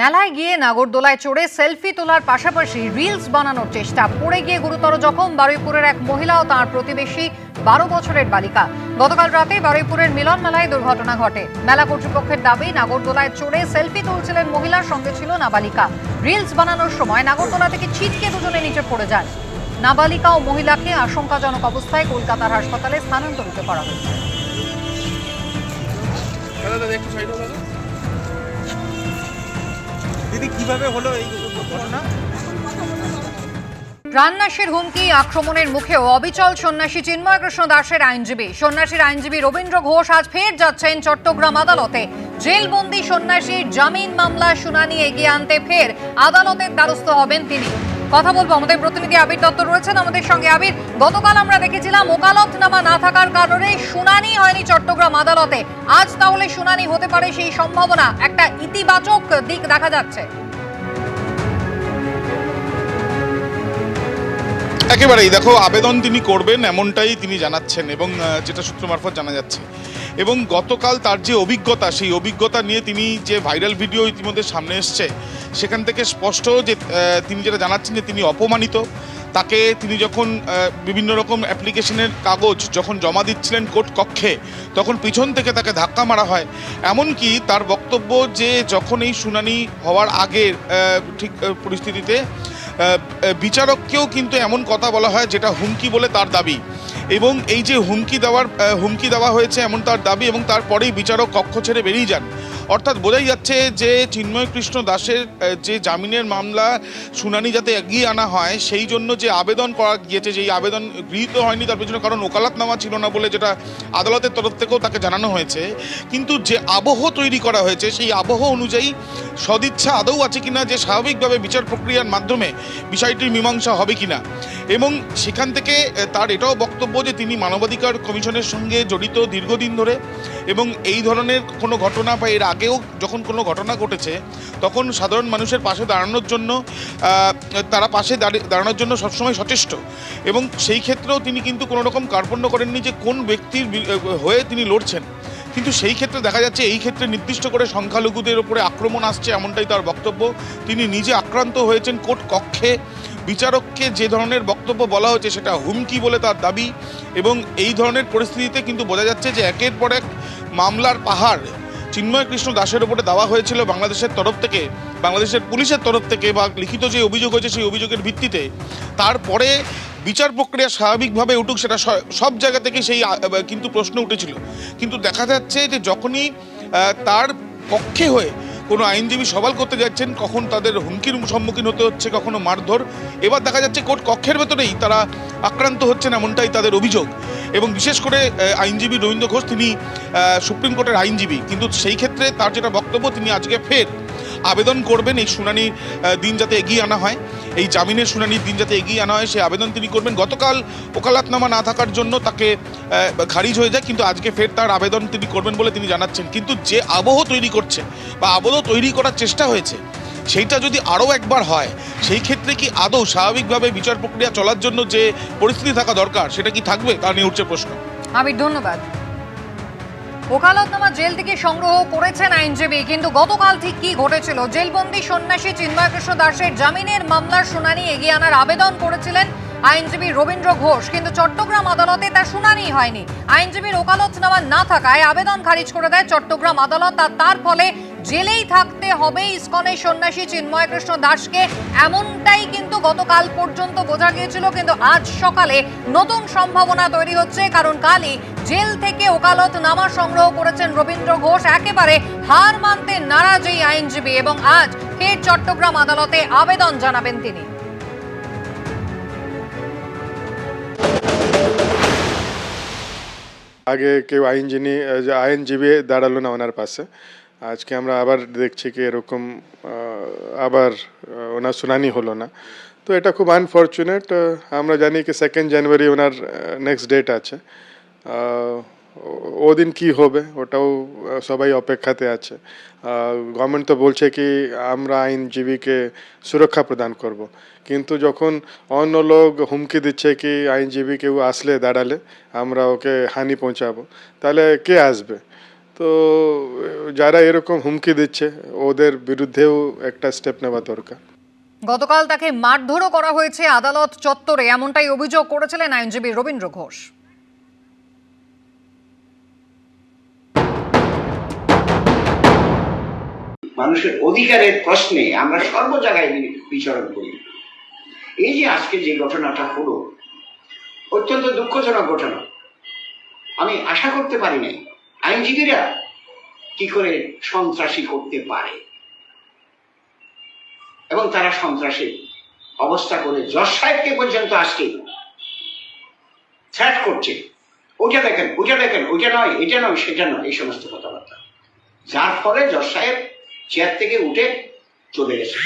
মেলায় গিয়ে নাগরদোলায় চড়ে সেলফি তোলার পাশাপাশি রিলস বানানোর চেষ্টা। পড়ে গিয়ে গুরুতর জখম বারুইপুরের এক মহিলা ও তাঁর প্রতিবেশী বারো বছরের বালিকা। গতকাল রাতে বারুইপুরের মিলন মেলায় দুর্ঘটনা ঘটে। মেলা কর্তৃপক্ষের দাবি, নাগরদোলায় চড়ে সেলফি তুলছিলেন মহিলার সঙ্গে ছিল নাবালিকা। রিলস বানানোর সময় নাগরদোলা থেকে ছিটকে দুজনে নিচে পড়ে যায় নাবালিকা ও মহিলাকে আশঙ্কাজনক অবস্থায় কলকাতার হাসপাতালে স্থানান্তরিত করা হয়েছে। কীভাবে হলো এই প্রাণনাশের হুমকি আক্রমণের মুখেও অবিচল সন্ন্যাসী চিন্ময় কৃষ্ণ দাসের আইনজীবী। সন্ন্যাসীর আইনজীবী রবীন্দ্র ঘোষ আজ ফের যাচ্ছেন চট্টগ্রাম আদালতে। জেলবন্দি সন্ন্যাসীর জামিন মামলা শুনানি এগিয়ে আনতে ফের আদালতের দ্বারস্থ হবেন তিনি। কথা বলব, আমাদের প্রতিনিধি আবির দত্ত রয়েছেন আমাদের সঙ্গে। আবির, গতকাল আমরা দেখেছিলাম ওকালতনামা না থাকার কারণে শুনানি হয়নি চট্টগ্রাম আদালতে। আজ তাহলে শুনানি হতে পারে সেই সম্ভাবনা। একটা ইতিবাচক দিক দেখা যাচ্ছে। একেবারেই দেখো, আবেদন তিনি করবেন এমনটাই তিনি জানাচ্ছেন এবং যেটা সূত্র মারফত জানা যাচ্ছে। এবং গতকাল তার যে অভিজ্ঞতা, সেই অভিজ্ঞতা নিয়ে তিনি যে ভাইরাল ভিডিও ইতিমধ্যে সামনে এসছে, সেখান থেকে স্পষ্ট যে তিনি যেটা জানাচ্ছেন যে তিনি অপমানিত। তাকে তিনি যখন বিভিন্ন রকম অ্যাপ্লিকেশনের কাগজ যখন জমা দিচ্ছিলেন কোর্ট কক্ষে, তখন পিছন থেকে তাকে ধাক্কা মারা হয়। এমনকি তার বক্তব্য যে যখন এই শুনানি হওয়ার আগের ঠিক পরিস্থিতিতে বিচারককেও কিন্তু এমন কথা বলা হয় যেটা হুমকি বলে তার দাবি। এবং এই যে হুমকি দেওয়ার হুমকি দেওয়া হয়েছে এমন তার দাবি এবং তারপরেই বিচারক কক্ষ ছেড়ে বেরিয়ে যান। অর্থাৎ বোঝাই যাচ্ছে যে চিন্ময় কৃষ্ণ দাসের যে জামিনের মামলা শুনানি যাতে এগিয়ে আনা হয়, সেই জন্য যে আবেদন করা গিয়েছে, যেই আবেদন গৃহীত হয়নি, তার পেছনে কারণ ওকালাতনামা ছিল না বলে যেটা আদালতের তরফ থেকেও তাকে জানানো হয়েছে। কিন্তু যে আবহ তৈরি করা হয়েছে, সেই আবহ অনুযায়ী সদিচ্ছা আদৌ আছে কিনা, যে স্বাভাবিকভাবে বিচার প্রক্রিয়ার মাধ্যমে বিষয়টির মীমাংসা হবে কিনা এবং সেখান থেকে তার এটাও বক্তব্য যে তিনি মানবাধিকার কমিশনের সঙ্গে জড়িত দীর্ঘদিন ধরে এবং এই ধরনের কোনো ঘটনা বা এর আগেও যখন কোনো ঘটনা ঘটেছে, তখন সাধারণ মানুষের পাশে দাঁড়ানোর জন্য তারা পাশে দাঁড়ি- দাঁড়ানোর জন্য সবসময় সচেষ্ট। এবং সেই ক্ষেত্রেও তিনি কিন্তু কোনো রকম কার্পণ্য করেননি যে কোন ব্যক্তির হয়ে তিনি লড়ছেন। কিন্তু সেই ক্ষেত্রে দেখা যাচ্ছে এই ক্ষেত্রে নির্দিষ্ট করে সংখ্যালঘুদের উপরে আক্রমণ আসছে এমনটাই তার বক্তব্য। তিনি নিজে আক্রান্ত হয়েছেন কোর্ট কক্ষে। বিচারককে যে ধরনের বক্তব্য বলা হয়েছে সেটা হুমকি বলে তার দাবি এবং এই ধরনের পরিস্থিতিতে কিন্তু বোঝা যাচ্ছে যে একের পর এক মামলার পাহাড় চিন্ময় কৃষ্ণ দাসের উপরে দেওয়া হয়েছিল বাংলাদেশের তরফ থেকে, বাংলাদেশের পুলিশের তরফ থেকে বা লিখিত যে অভিযোগ হয়েছে সেই অভিযোগের ভিত্তিতে। তারপরে বিচার প্রক্রিয়া স্বাভাবিকভাবে উঠুক সেটা সব জায়গা থেকে সেই কিন্তু প্রশ্ন উঠেছিল। কিন্তু দেখা যাচ্ছে যে যখনই তার পক্ষে হয়ে কোনো আইনজীবী সবাল করতে যাচ্ছেন, কখন তাদের হুমকির সম্মুখীন হতে হচ্ছে, কখনো মারধর। এবার দেখা যাচ্ছে কোর্ট কক্ষের ভেতরেই তারা আক্রান্ত হচ্ছেন এমনটাই তাদের অভিযোগ। এবং বিশেষ করে আইনজীবী রবীন্দ্র ঘোষ, তিনি সুপ্রিম কোর্টের আইনজীবী। কিন্তু সেই ক্ষেত্রে তার যেটা বক্তব্য, তিনি আজকে ফের আবেদন করবেন এই শুনানি দিন যাতে এগিয়ে আনা হয়। এই জামিনের শুনানির দিন যাতে এগিয়ে আনা হয় সেই আবেদন তিনি করবেন। গতকাল ওকালাতনামা না থাকার জন্য তাকে খারিজ হয়ে যায়, কিন্তু আজকে ফের তার আবেদন তিনি করবেন বলে তিনি জানাচ্ছেন। কিন্তু যে আবহ তৈরি করছে বা আবহ তৈরি করার চেষ্টা হয়েছে, সেইটা যদি আরও একবার হয়, সেই ক্ষেত্রে কি আদৌ স্বাভাবিকভাবে বিচার প্রক্রিয়া চলার জন্য যে পরিস্থিতি থাকা দরকার, সেটা কি থাকবে? তা নিয়ে উঠছে প্রশ্ন। আবির, ধন্যবাদ। ওকালতনামা জেল থেকে সংগ্রহ করেছেন আইনজীবী। কিন্তু গতকাল ঠিক কি ঘটেছিল? জেলবন্দি সন্ন্যাসী চিন্ময় কৃষ্ণ দাসের জামিনের মামলার শুনানি এগিয়ে আনার আবেদন করেছিলেন আইনজীবী রবীন্দ্র ঘোষ। কিন্তু চট্টগ্রাম আদালতে তার শুনানি হয়নি। আইনজীবীর ওকালতনামা না থাকায় আবেদন খারিজ করে দেয় চট্টগ্রাম আদালত আর তার ফলে জেলেই থাকতে হবে ইসকনের সন্ন্যাসী চিন্ময় কৃষ্ণ দাসকে। এমনটাই কিন্তু গতকাল পর্যন্ত বোঝা গিয়েছিল, কিন্তু আজ সকালে নতুন সম্ভাবনা তৈরি হচ্ছে, কারণ কালই জেল থেকে ওকালত নামা সংগ্রহ করেছেন রবীন্দ্র ঘোষ। একেবারে হার মানতে নারাজ এই আইনজীবী এবং আজ ফের চট্টগ্রাম আদালতে আবেদন জানাবেন তিনি। আগে কেউ আইনজীবী আইনজীবী দাঁড়াল না ওনার পাশে। আজকে আমরা আবার দেখছি কি এরকম আবার ওনার শুনানি হলো না। তো এটা খুব আনফর্চুনেট আমরা জানি কি সেকেন্ড জানুয়ারি ওনার নেক্সট ডেট আছে। ওদিন কি হবে, ওটাও সবাই অপেক্ষাতে আছে। গভর্নমেন্ট তো বলছে কি আমরা আইনজীবীকে সুরক্ষা প্রদান করব। কিন্তু যখন অন্য লোক হুমকি দিচ্ছে কি আইনজীবী কেউ আসলে দাঁড়ালে, আমরা ওকে হানি পৌঁছাবো। তাহলে কে আসবে? তো যারা এরকম হুমকি দিচ্ছে ওদের বিরুদ্ধেও একটা স্টেপ নেওয়া দরকার। গতকাল তাকে মারধরও করা হয়েছে আদালত চত্বরে এমনটাই অভিযোগ করেছিলেন আইনজীবী রবীন্দ্র ঘোষ। মানুষের অধিকারের প্রশ্নে আমরা সর্ব জায়গায় বিচরণ করি। এই যে আজকে যে ঘটনাটা হলো অত্যন্ত দুঃখজনক ঘটনা। আমি আশা করতে পারি নাই। আইনজীবীরা কি করে? সন্ত্রাসী করতে পারে? এবং তারা সন্ত্রাসী অবস্থা করে জজ সাহেবকে পর্যন্ত আজকে থ্রেট করছে। ওটা দেখেন ওটা দেখেন ওটা নয়, এটা নয়, সেটা নয়, এই সমস্ত কথাবার্তা। যার ফলে জজ সাহেব চেয়ার থেকে উঠে চলে গেছে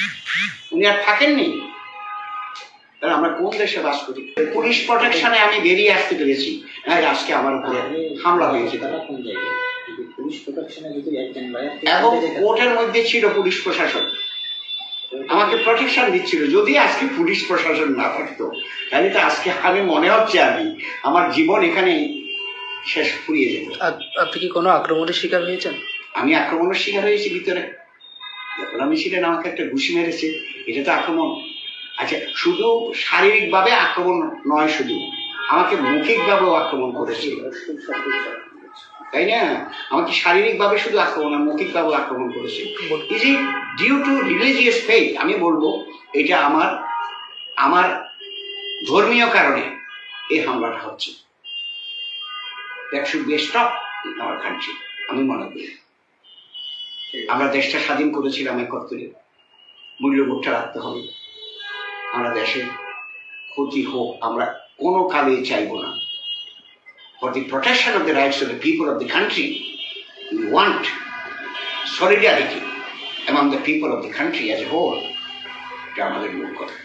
উনি আর থাকেননি? তাহলে আমরা কোন দেশে বাস করি? পুলিশ প্রোটেকশনে আমি বেরিয়ে আসতে পেরেছি। হ্যাঁ আজকে আমার উপরে হামলা হয়েছে। তারা কোন জায়গায়? কিন্তু পুলিশ প্রোটেকশনে যদি একজন লয়ার এবং কোর্টের মধ্যে ছিল পুলিশ প্রশাসন। আমাকে প্রোটেকশন দিচ্ছিল। যদি আজকে পুলিশ প্রশাসন না থাকতো তাহলে তো আজকে আমি মনে হচ্ছে আমি আমার জীবন এখানে শেষ ফুরিয়ে যেত আপনি কি কোনো আক্রমণের শিকার হয়েছেন? আমি আক্রমণের শিকার হয়েছি ভিতরে। যখন আমি ছিলেন আমাকে একটা ঘুষি মেরেছে। এটা তো আক্রমণ। আচ্ছা শুধু শারীরিকভাবে আক্রমণ নয় শুধু, আমাকে মৌখিকভাবেও আক্রমণ করেছে তাই না? আমাকে শারীরিকভাবে শুধু আক্রমণ না মৌখিকভাবেও আক্রমণ করেছে is it due to religious faith আমি বলব, এটা আমার আমার ধর্মীয় কারণে এই হামলাটা হচ্ছে। That should be stop in country আমি মনে করি। আমরা দেশটা স্বাধীন করেছিলাম একত্রে মূল্যবোধটা রাখতে হবে। আমরা দেশের ক্ষতি হোক, আমরা কোনো কালে চাইব না। For the protection of the rights of the people of the country we want solidarity among the people of the country as a whole এটা আমাদের কথা।